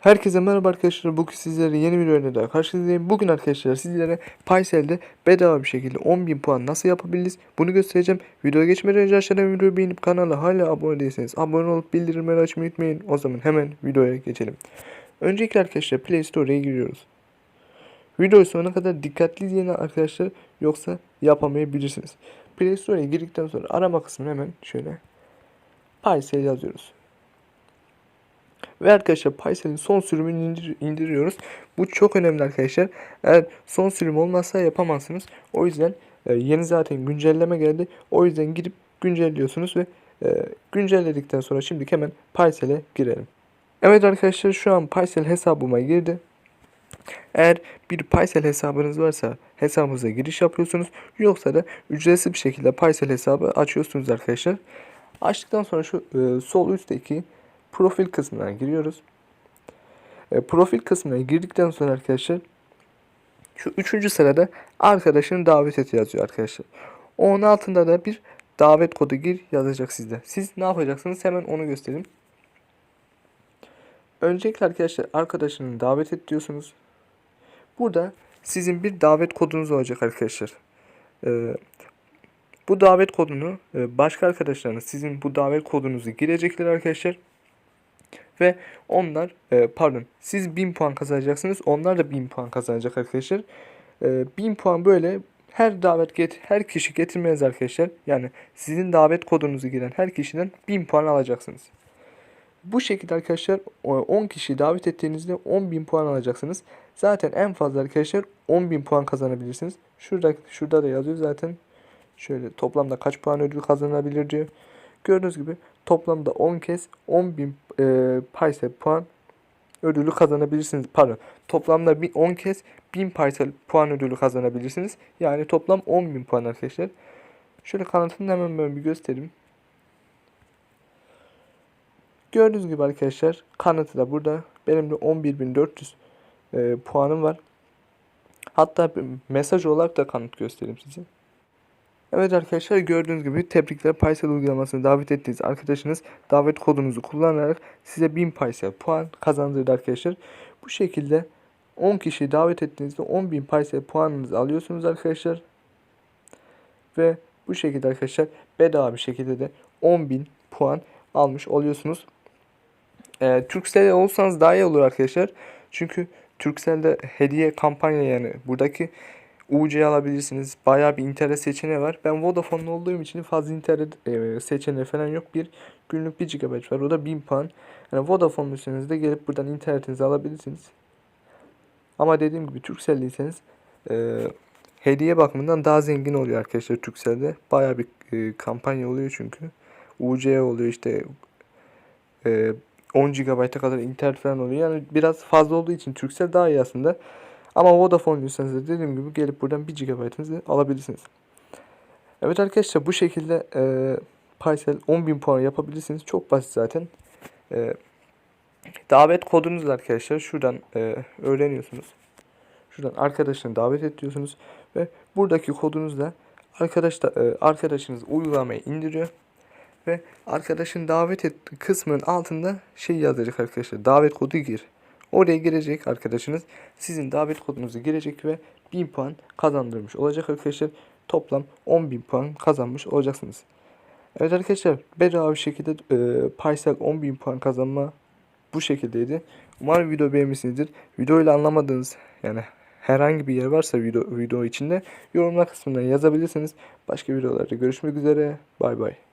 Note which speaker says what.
Speaker 1: Herkese merhaba arkadaşlar. Bugün sizlere yeni bir videoyla daha karşınızdayım. Bugün arkadaşlar sizlere Paysel'de bedava bir şekilde 10.000 puan nasıl yapabiliriz bunu göstereceğim. Videoya geçmeden önce aşağıdan videoyu beğenip kanala hala abone değilseniz abone olup bildirimleri açmayı unutmayın. O zaman hemen videoya geçelim. Öncelikle arkadaşlar Play Store'a giriyoruz. Videoyu sonuna kadar dikkatli izleyin arkadaşlar yoksa yapamayabilirsiniz. Play Store'a girdikten sonra arama kısmına hemen şöyle Paysel yazıyoruz. Ve arkadaşlar Paysel'in son sürümünü indir- indiriyoruz. Bu çok önemli arkadaşlar. Eğer son sürüm olmazsa yapamazsınız. O yüzden e, yeni zaten güncelleme geldi. O yüzden gidip güncelliyorsunuz ve e, güncelledikten sonra şimdi hemen Paysel'e girelim. Evet arkadaşlar şu an Paysel hesabıma girdi. Eğer bir Paysel hesabınız varsa hesabınıza giriş yapıyorsunuz. Yoksa da ücretsiz bir şekilde Paysel hesabı açıyorsunuz arkadaşlar. Açtıktan sonra şu e, sol üstteki profil kısmına giriyoruz. E, profil kısmına girdikten sonra arkadaşlar şu üçüncü sırada arkadaşını davet et yazıyor arkadaşlar. Onun altında da bir davet kodu gir yazacak sizde. Siz ne yapacaksınız hemen onu göstereyim. Öncelikle arkadaşlar arkadaşını davet et diyorsunuz. Burada sizin bir davet kodunuz olacak arkadaşlar. Ee, bu davet kodunu e, başka arkadaşlarınız sizin bu davet kodunuzu girecekler arkadaşlar. Ve onlar e, pardon siz 1000 puan kazanacaksınız. Onlar da 1000 puan kazanacak arkadaşlar. E, 1000 puan böyle her davet get her kişi getirmeniz arkadaşlar. Yani sizin davet kodunuzu giren her kişiden 1000 puan alacaksınız. Bu şekilde arkadaşlar o 10 kişi davet ettiğinizde 10.000 puan alacaksınız. Zaten en fazla arkadaşlar 10.000 puan kazanabilirsiniz. Şurada şurada da yazıyor zaten. Şöyle toplamda kaç puan ödül kazanabilir diyor. Gördüğünüz gibi toplamda 10 kez 10.000 e, paysel puan ödülü kazanabilirsiniz. Pardon. Toplamda bir 10 kez 1000 paysel puan ödülü kazanabilirsiniz. Yani toplam 10.000 puan arkadaşlar. Şöyle kanıtını hemen ben bir göstereyim. Gördüğünüz gibi arkadaşlar kanıtı da burada. Benim de 11.400 e, puanım var. Hatta mesaj olarak da kanıt göstereyim size. Evet arkadaşlar gördüğünüz gibi tebrikler Paysel uygulamasını davet ettiğiniz arkadaşınız davet kodunuzu kullanarak size 1000 Paysel puan kazandırdı arkadaşlar. Bu şekilde 10 kişi davet ettiğinizde 10.000 Paysel puanınızı alıyorsunuz arkadaşlar. Ve bu şekilde arkadaşlar bedava bir şekilde de 10.000 puan almış oluyorsunuz. Ee, Turkcell'de olsanız daha iyi olur arkadaşlar. Çünkü Turkcell'de hediye kampanya yani buradaki UC alabilirsiniz. Bayağı bir internet seçeneği var. Ben Vodafone'lu olduğum için fazla internet e, seçeneği falan yok. Bir günlük 1 GB var. O da 1000 puan. Yani Vodafone'luysanız da gelip buradan internetinizi alabilirsiniz. Ama dediğim gibi Turkcell'liyseniz e, hediye bakımından daha zengin oluyor arkadaşlar Turkcell'de. Bayağı bir e, kampanya oluyor çünkü. UC oluyor işte e, 10 GB'a kadar internet falan oluyor. Yani biraz fazla olduğu için Turkcell daha iyi aslında. Ama Vodafone'luysanız da dediğim gibi gelip buradan 1 GB'ınızı alabilirsiniz. Evet arkadaşlar bu şekilde e, Paysel 10.000 puan yapabilirsiniz. Çok basit zaten. E, davet kodunuz arkadaşlar şuradan e, öğreniyorsunuz. Şuradan arkadaşını davet et diyorsunuz ve buradaki kodunuzla arkadaşla e, arkadaşınız uygulamayı indiriyor ve arkadaşın davet et kısmının altında şey yazacak arkadaşlar. Davet kodu gir. Oraya girecek arkadaşınız. Sizin davet kodunuzu girecek ve 1000 puan kazandırmış olacak arkadaşlar. Toplam 10.000 puan kazanmış olacaksınız. Evet arkadaşlar bedava bir şekilde e, Paysel 10.000 puan kazanma bu şekildeydi. Umarım video beğenmişsinizdir. Videoyla anlamadığınız yani herhangi bir yer varsa video, video içinde yorumlar kısmından yazabilirsiniz. Başka videolarda görüşmek üzere. Bay bay.